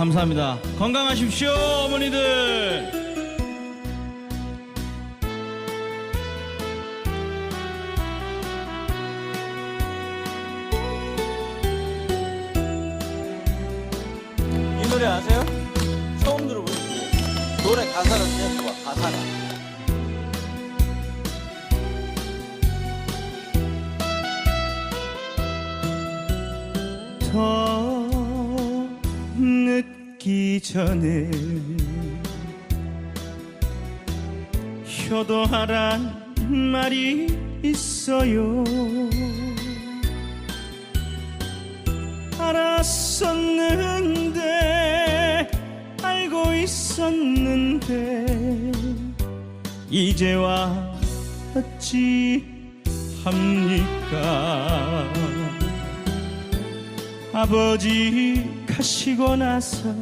감사합니다. 건강하십시오, 어머니들. 이 노래 아세요? 처음 들어보시죠? 노래 가사를 생각해봐, 가사를. 더 늦기 전에 효도하란 말이 있어요. 알았었는데 알고 있었는데 이제와 어찌 합니까? 아버지 가시고 나서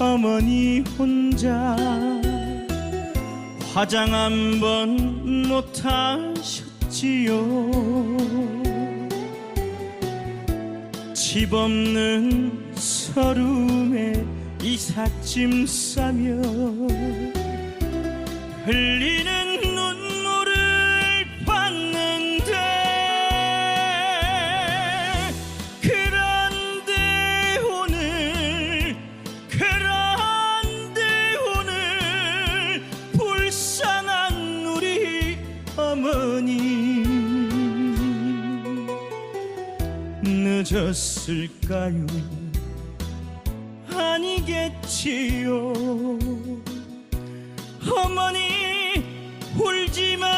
어머니 혼자 화장 한 번 못하셨지요. 집 없는 서름에 이삿짐 싸며 흘 늦었을까요? 아니겠지요. 어머니 울지 마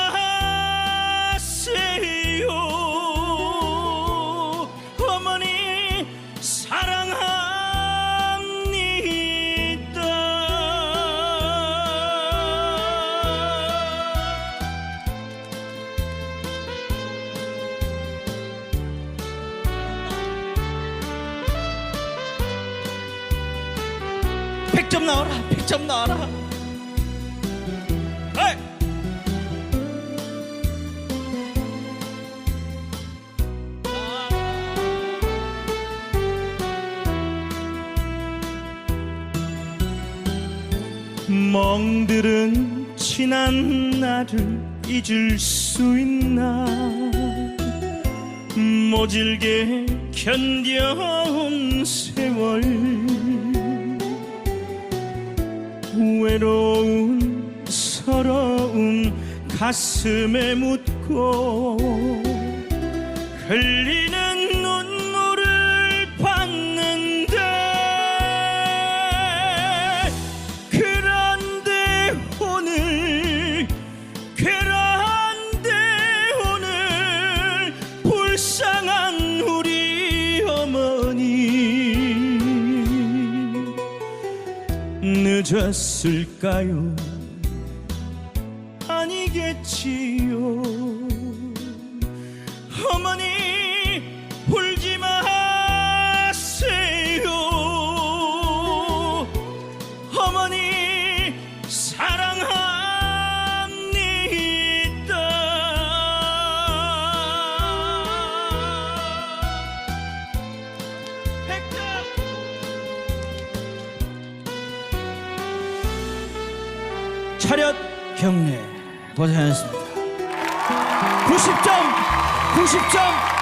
100점 나와라. 100점 나와라. 에이! 멍들은 지난 나를 잊을 수 있나? 모질게 견뎌온 세월. 외로운 서러움 가슴에 묻고 흘리는 늦었을까요? 아니겠지요. 어머니 차렷 경례 고생하셨습니다. 90점, 90점.